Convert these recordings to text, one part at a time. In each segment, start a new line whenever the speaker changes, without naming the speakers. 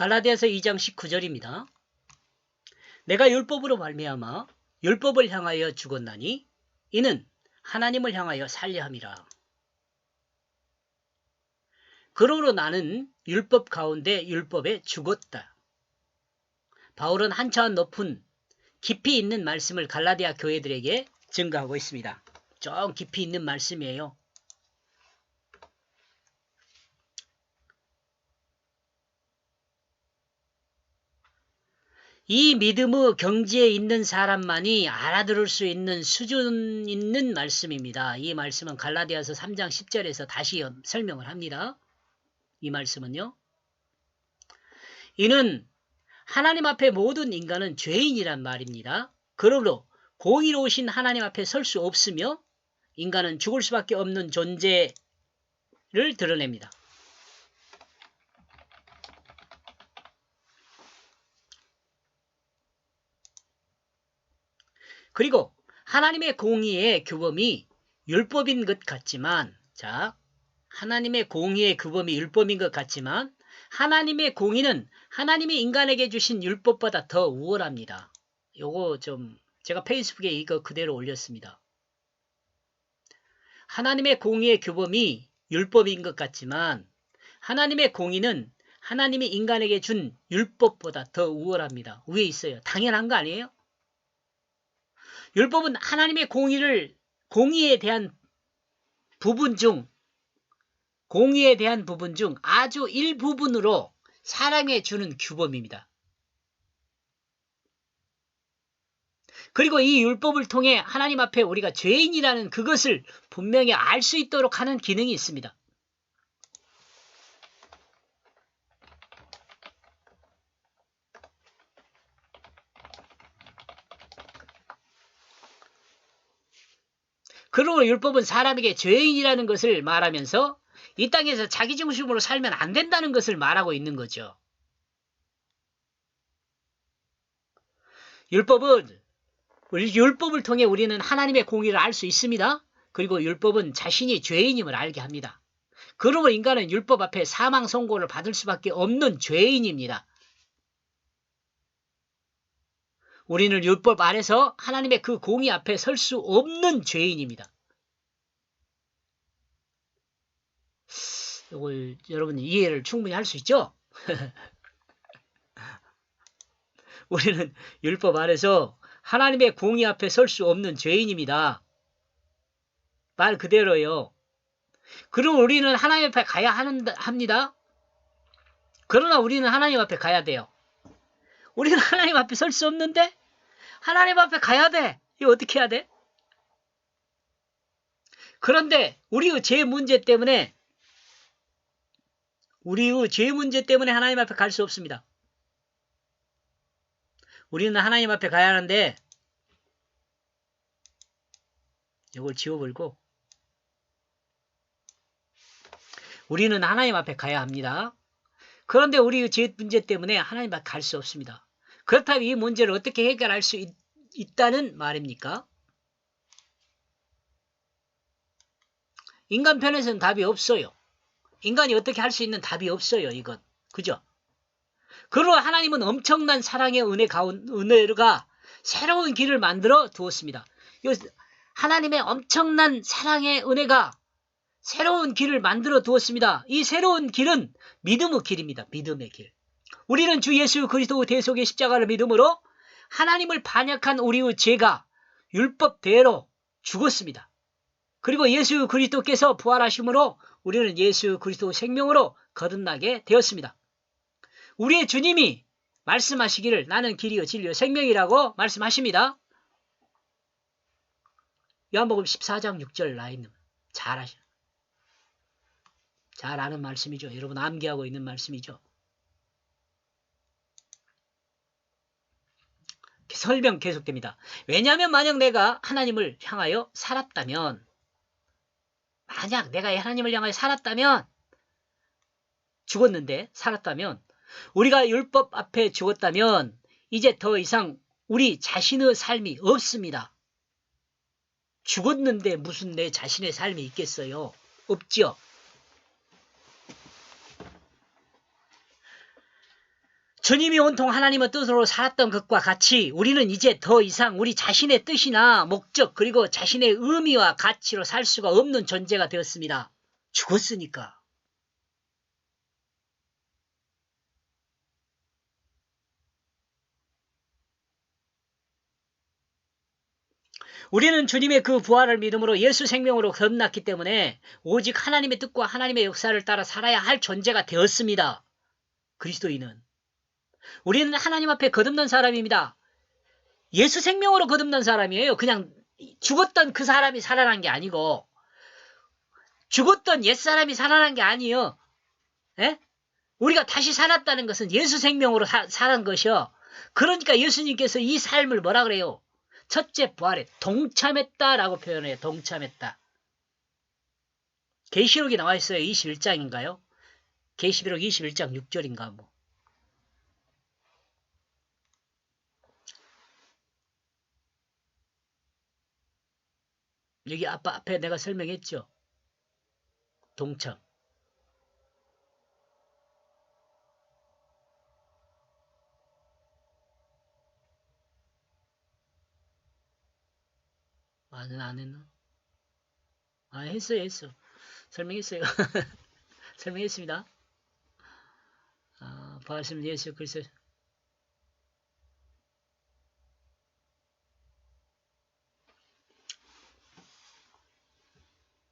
갈라디아서 2장 19절입니다. 내가 율법으로 말미암아 율법을 향하여 죽었나니 이는 하나님을 향하여 살려 함이라. 그러므로 나는 율법 가운데 율법에 죽었다. 바울은 한차원 높은 깊이 있는 말씀을 갈라디아 교회들에게 증가하고 있습니다. 좀 깊이 있는 말씀이에요. 이 믿음의 경지에 있는 사람만이 알아들을 수 있는 수준 있는 말씀입니다. 이 말씀은 갈라디아서 3장 10절에서 다시 설명을 합니다. 이 말씀은요. 이는 하나님 앞에 모든 인간은 죄인이란 말입니다. 그러므로 공의로우신 하나님 앞에 설 수 없으며 인간은 죽을 수밖에 없는 존재를 드러냅니다. 그리고 하나님의 공의의 규범이 율법인 것 같지만 자 하나님의 공의의 규범이 율법인 것 같지만 하나님의 공의는 하나님이 인간에게 주신 율법보다 더 우월합니다. 요거 좀 제가 페이스북에 이거 그대로 올렸습니다. 하나님의 공의의 규범이 율법인 것 같지만 하나님의 공의는 하나님이 인간에게 준 율법보다 더 우월합니다. 위에 있어요. 당연한 거 아니에요? 율법은 하나님의 공의를 공의에 대한 부분 중 공의에 대한 부분 중 아주 일부분으로 사람에 주는 규범입니다. 그리고 이 율법을 통해 하나님 앞에 우리가 죄인이라는 그것을 분명히 알 수 있도록 하는 기능이 있습니다. 그리고 율법은 사람에게 죄인이라는 것을 말하면서 이 땅에서 자기 중심으로 살면 안 된다는 것을 말하고 있는 거죠. 율법은 율법을 통해 우리는 하나님의 공의를 알 수 있습니다. 그리고 율법은 자신이 죄인임을 알게 합니다. 그러므로 인간은 율법 앞에 사망 선고를 받을 수밖에 없는 죄인입니다. 우리는 율법 아래서 하나님의 그 공의 앞에 설 수 없는 죄인입니다. 이걸 여러분 이해를 충분히 할 수 있죠? 우리는 율법 아래서 하나님의 공의 앞에 설 수 없는 죄인입니다. 말 그대로요. 그럼 우리는 하나님 앞에 가야 합니다. 그러나 우리는 하나님 앞에 가야 돼요. 우리는 하나님 앞에 설 수 없는데 하나님 앞에 가야 돼. 이거 어떻게 해야 돼? 그런데 우리의 죄 문제 때문에 우리의 죄 문제 때문에 하나님 앞에 갈 수 없습니다. 우리는 하나님 앞에 가야 하는데 이걸 지워버리고 우리는 하나님 앞에 가야 합니다. 그런데 우리의 죄 문제 때문에 하나님 앞에 갈 수 없습니다. 그렇다면 이 문제를 어떻게 해결할 수 있, 있다는 말입니까? 인간 편에서는 답이 없어요. 인간이 어떻게 할 수 있는 답이 없어요, 이건. 그죠? 그러나 하나님은 엄청난 사랑의 은혜 가운, 은혜가 새로운 길을 만들어 두었습니다. 하나님의 엄청난 사랑의 은혜가 새로운 길을 만들어 두었습니다. 이 새로운 길은 믿음의 길입니다. 믿음의 길. 우리는 주 예수 그리스도 대속의 십자가를 믿음으로 하나님을 반역한 우리의 죄가 율법대로 죽었습니다. 그리고 예수 그리스도께서 부활하심으로 우리는 예수 그리스도 생명으로 거듭나게 되었습니다. 우리의 주님이 말씀하시기를 나는 길이요 진리요 생명이라고 말씀하십니다. 요한복음 14장 6절 라인님 잘 아셔. 잘 아는 말씀이죠. 여러분 암기하고 있는 말씀이죠. 설명 계속됩니다. 왜냐하면 만약 내가 하나님을 향하여 살았다면 만약 내가 하나님을 향하여 살았다면 죽었는데 살았다면 우리가 율법 앞에 죽었다면 이제 더 이상 우리 자신의 삶이 없습니다. 죽었는데 무슨 내 자신의 삶이 있겠어요? 없죠. 주님이 온통 하나님의 뜻으로 살았던 것과 같이 우리는 이제 더 이상 우리 자신의 뜻이나 목적 그리고 자신의 의미와 가치로 살 수가 없는 존재가 되었습니다. 죽었으니까. 우리는 주님의 그 부활을 믿음으로 예수 생명으로 거듭났기 때문에 오직 하나님의 뜻과 하나님의 역사를 따라 살아야 할 존재가 되었습니다. 그리스도인은. 우리는 하나님 앞에 거듭난 사람입니다. 예수 생명으로 거듭난 사람이에요. 그냥 죽었던 그 사람이 살아난 게 아니고 죽었던 옛사람이 살아난 게 아니에요. 예? 우리가 다시 살았다는 것은 예수 생명으로 사, 살은 것이요. 그러니까 예수님께서 이 삶을 뭐라 그래요? 첫째 부활에 동참했다라고 표현해요. 동참했다. 계시록이 나와 있어요. 21장인가요? 계시록 21장 6절인가 뭐. 여기 아빠 앞에 내가 설명했죠. 동참. 아는 안 했나? 아 했어요 했어. 설명했어요. 설명했습니다. 아, 부활신 예수 그리스도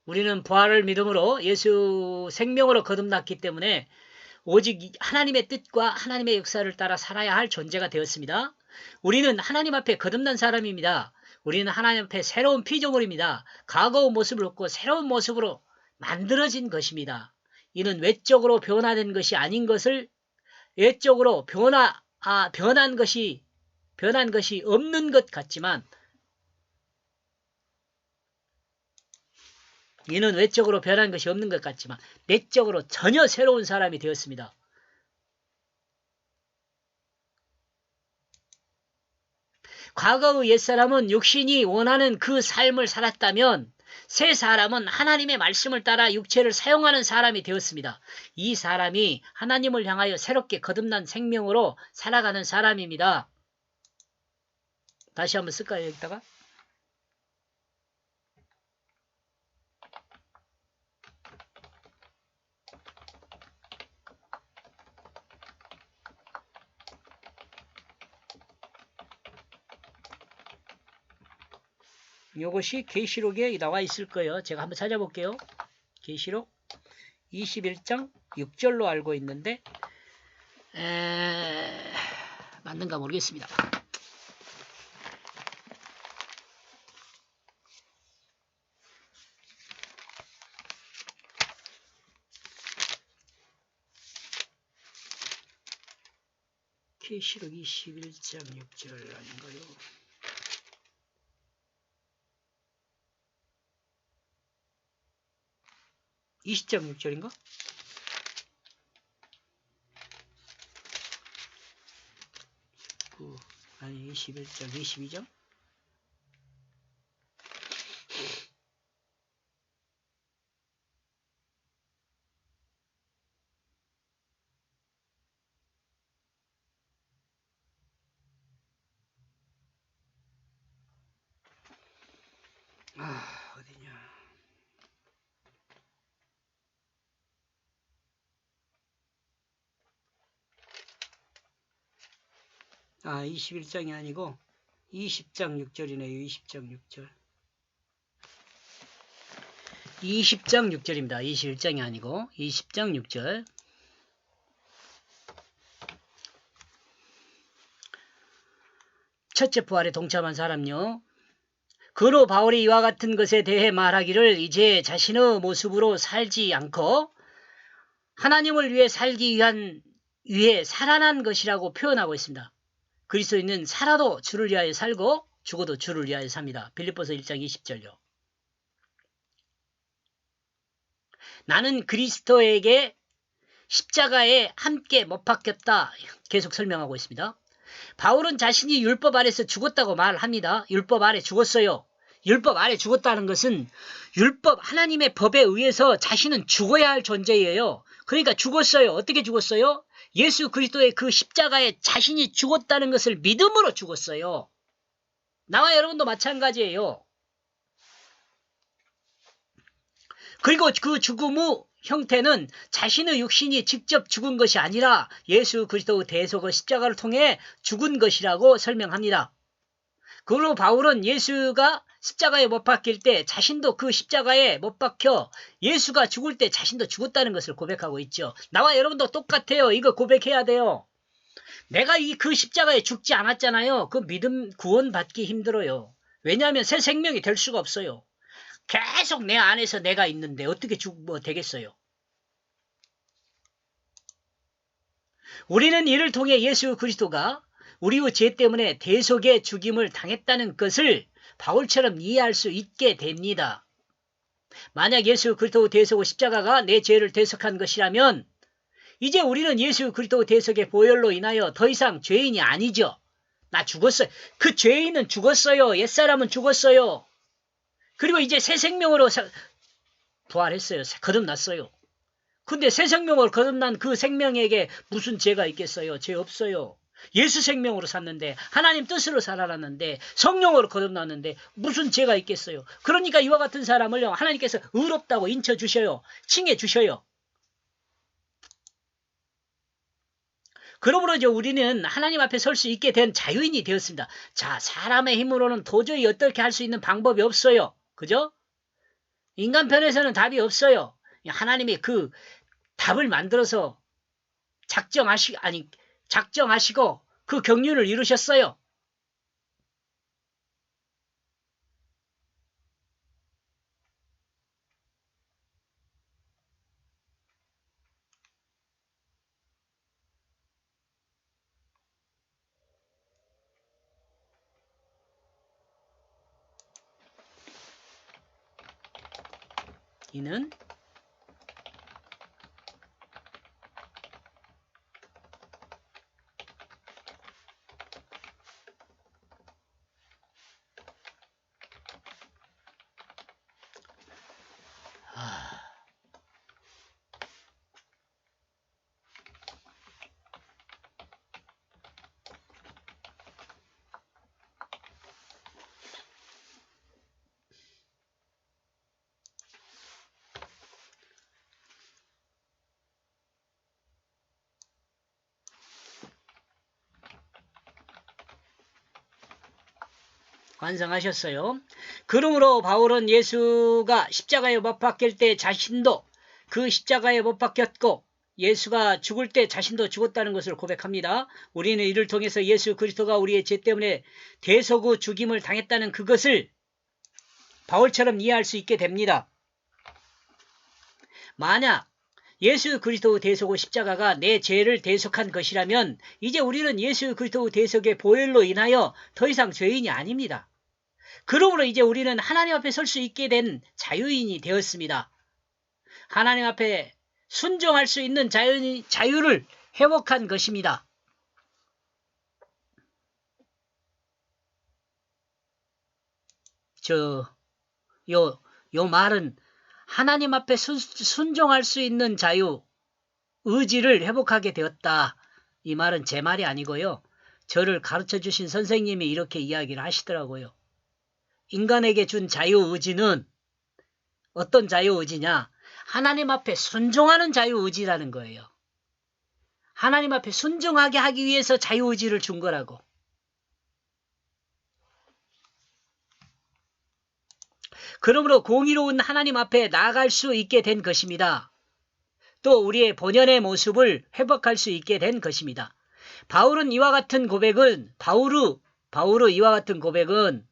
우리는 부활을 믿음으로 예수 생명으로 거듭났기 때문에 오직 하나님의 뜻과 하나님의 역사를 따라 살아야 할 존재가 되었습니다. 우리는 하나님 앞에 거듭난 사람입니다. 우리는 하나님 앞에 새로운 피조물입니다. 과거의 모습을 얻고 새로운 모습으로 만들어진 것입니다. 이는 외적으로 변화된 것이 아닌 것을 외적으로 변화 아 변한 것이 변한 것이 없는 것 같지만 이는 외적으로 변한 것이 없는 것 같지만 내적으로 전혀 새로운 사람이 되었습니다. 과거의 옛사람은 육신이 원하는 그 삶을 살았다면 새 사람은 하나님의 말씀을 따라 육체를 사용하는 사람이 되었습니다. 이 사람이 하나님을 향하여 새롭게 거듭난 생명으로 살아가는 사람입니다. 다시 한번 쓸까요, 여기다가? 이것이 계시록에 나와 있을 거예요. 제가 한번 찾아볼게요. 계시록 21장 6절로 알고 있는데 에... 맞는가 모르겠습니다. 계시록 21장 6절 아닌가요? (20장 6절인가) 그 아니 21장 22장 아 어디냐 아 21장이 아니고 20장 6절이네요. 20장 6절. 20장 6절입니다. 21장이 아니고 20장 6절. 첫째 부활에 동참한 사람요. 그로 바울이 이와 같은 것에 대해 말하기를 이제 자신의 모습으로 살지 않고 하나님을 위해 살기 위한 위해 살아난 것이라고 표현하고 있습니다. 그리스도인은 살아도 주를 위하여 살고 죽어도 주를 위하여 삽니다. 빌립보서 1장 20절요. 나는 그리스도에게 십자가에 함께 못 박혔다. 계속 설명하고 있습니다. 바울은 자신이 율법 아래서 죽었다고 말합니다. 율법 아래 죽었어요. 율법 아래 죽었다는 것은 율법 하나님의 법에 의해서 자신은 죽어야 할 존재예요. 그러니까 죽었어요. 어떻게 죽었어요? 예수 그리스도의 그 십자가에 자신이 죽었다는 것을 믿음으로 죽었어요. 나와 여러분도 마찬가지예요. 그리고 그 죽음 후 형태는 자신의 육신이 직접 죽은 것이 아니라 예수 그리스도의 대속의 십자가를 통해 죽은 것이라고 설명합니다. 그리고 바울은 예수가 십자가에 못 박힐 때 자신도 그 십자가에 못 박혀 예수가 죽을 때 자신도 죽었다는 것을 고백하고 있죠. 나와 여러분도 똑같아요. 이거 고백해야 돼요. 내가 이 그 십자가에 죽지 않았잖아요. 그 믿음 구원받기 힘들어요. 왜냐하면 새 생명이 될 수가 없어요. 계속 내 안에서 내가 있는데 어떻게 죽, 뭐 되겠어요? 우리는 이를 통해 예수 그리스도가 우리의 죄 때문에 대속의 죽임을 당했다는 것을 바울처럼 이해할 수 있게 됩니다. 만약 예수 그리스도 대속의 십자가가 내 죄를 대속한 것이라면 이제 우리는 예수 그리스도 대속의 보혈로 인하여 더 이상 죄인이 아니죠. 나 죽었어요. 그 죄인은 죽었어요. 옛사람은 죽었어요. 그리고 이제 새 생명으로 사- 부활했어요. 거듭났어요. 근데 새 생명으로 거듭난 그 생명에게 무슨 죄가 있겠어요? 죄 없어요. 예수 생명으로 샀는데 하나님 뜻으로 살아났는데 성령으로 거듭났는데 무슨 죄가 있겠어요? 그러니까 이와 같은 사람을 하나님께서 의롭다고 인쳐 주셔요. 칭해 주셔요. 그러므로 이제 우리는 하나님 앞에 설 수 있게 된 자유인이 되었습니다. 자, 사람의 힘으로는 도저히 어떻게 할 수 있는 방법이 없어요. 그죠? 인간 편에서는 답이 없어요. 하나님이 그 답을 만들어서 작정하시, 아니, 작정하시고 그 경륜을 이루셨어요. 이는 완성하셨어요. 그러므로 바울은 예수가 십자가에 못 박힐 때 자신도 그 십자가에 못 박혔고 예수가 죽을 때 자신도 죽었다는 것을 고백합니다. 우리는 이를 통해서 예수 그리스도가 우리의 죄 때문에 대속의 죽임을 당했다는 그것을 바울처럼 이해할 수 있게 됩니다. 만약 예수 그리스도 대속의 십자가가 내 죄를 대속한 것이라면 이제 우리는 예수 그리스도 대속의 보혈로 인하여 더 이상 죄인이 아닙니다. 그러므로 이제 우리는 하나님 앞에 설 수 있게 된 자유인이 되었습니다. 하나님 앞에 순종할 수 있는 자유, 자유를 회복한 것입니다. 저, 요, 요 말은 하나님 앞에 순, 순종할 수 있는 자유, 의지를 회복하게 되었다. 이 말은 제 말이 아니고요. 저를 가르쳐 주신 선생님이 이렇게 이야기를 하시더라고요. 인간에게 준 자유의지는 어떤 자유의지냐? 하나님 앞에 순종하는 자유의지라는 거예요. 하나님 앞에 순종하게 하기 위해서 자유의지를 준 거라고. 그러므로 공의로운 하나님 앞에 나아갈 수 있게 된 것입니다. 또 우리의 본연의 모습을 회복할 수 있게 된 것입니다. 바울은 이와 같은 고백은 바울의 바울의 이와 같은 고백은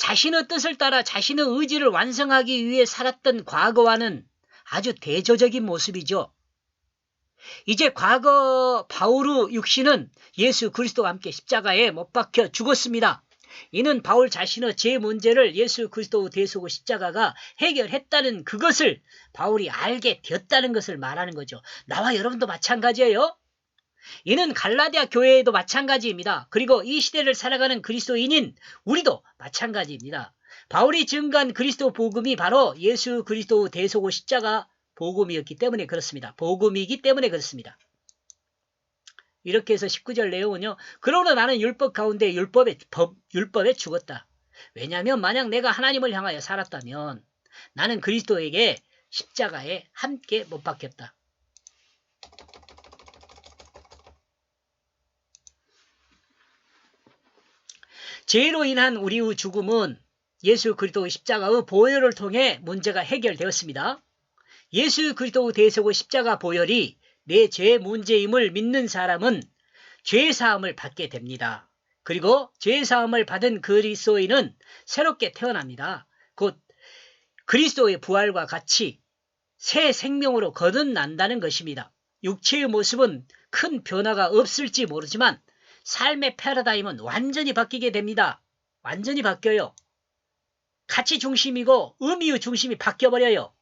자신의 뜻을 따라 자신의 의지를 완성하기 위해 살았던 과거와는 아주 대조적인 모습이죠. 이제 과거 바울의 육신은 예수 그리스도와 함께 십자가에 못 박혀 죽었습니다. 이는 바울 자신의 제 문제를 예수 그리스도 대속의 십자가가 해결했다는 그것을 바울이 알게 되었다는 것을 말하는 거죠. 나와 여러분도 마찬가지예요. 이는 갈라디아 교회에도 마찬가지입니다. 그리고 이 시대를 살아가는 그리스도인인 우리도 마찬가지입니다. 바울이 증거한 그리스도 복음이 바로 예수 그리스도 대속의 십자가 복음이었기 때문에 그렇습니다. 복음이기 때문에 그렇습니다. 이렇게 해서 19절 내용은요. 그러나 나는 율법 가운데 율법에 법 율법에 죽었다. 왜냐하면 만약 내가 하나님을 향하여 살았다면 나는 그리스도에게 십자가에 함께 못 박혔다. 죄로 인한 우리의 죽음은 예수 그리스도의 십자가의 보혈을 통해 문제가 해결되었습니다. 예수 그리스도의 대속의 십자가 보혈이 내죄 문제임을 믿는 사람은 죄 사함을 받게 됩니다. 그리고 죄 사함을 받은 그리스도인은 새롭게 태어납니다. 곧 그리스도의 부활과 같이 새 생명으로 거듭난다는 것입니다. 육체의 모습은 큰 변화가 없을지 모르지만 삶의 패러다임은 완전히 바뀌게 됩니다. 완전히 바뀌어요. 가치 중심이고 의미의 중심이 바뀌어버려요.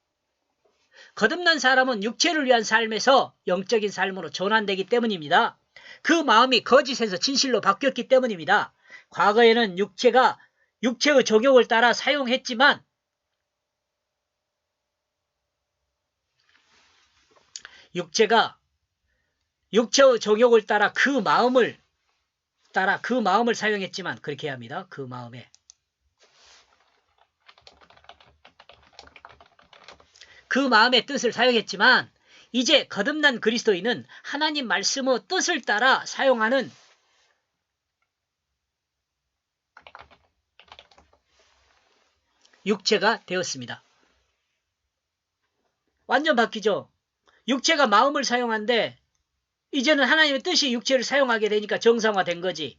거듭난 사람은 육체를 위한 삶에서 영적인 삶으로 전환되기 때문입니다. 그 마음이 거짓에서 진실로 바뀌었기 때문입니다. 과거에는 육체가 육체의 적용을 따라 사용했지만 육체가 육체의 적용을 따라 그 마음을 따라 그 마음을 사용했지만 그렇게 해야 합니다. 그 마음에 그 마음의 뜻을 사용했지만 이제 거듭난 그리스도인은 하나님 말씀의 뜻을 따라 사용하는 육체가 되었습니다. 완전 바뀌죠. 육체가 마음을 사용한데 이제는 하나님의 뜻이 육체를 사용하게 되니까 정상화된 거지.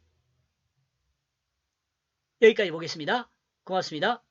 여기까지 보겠습니다. 고맙습니다.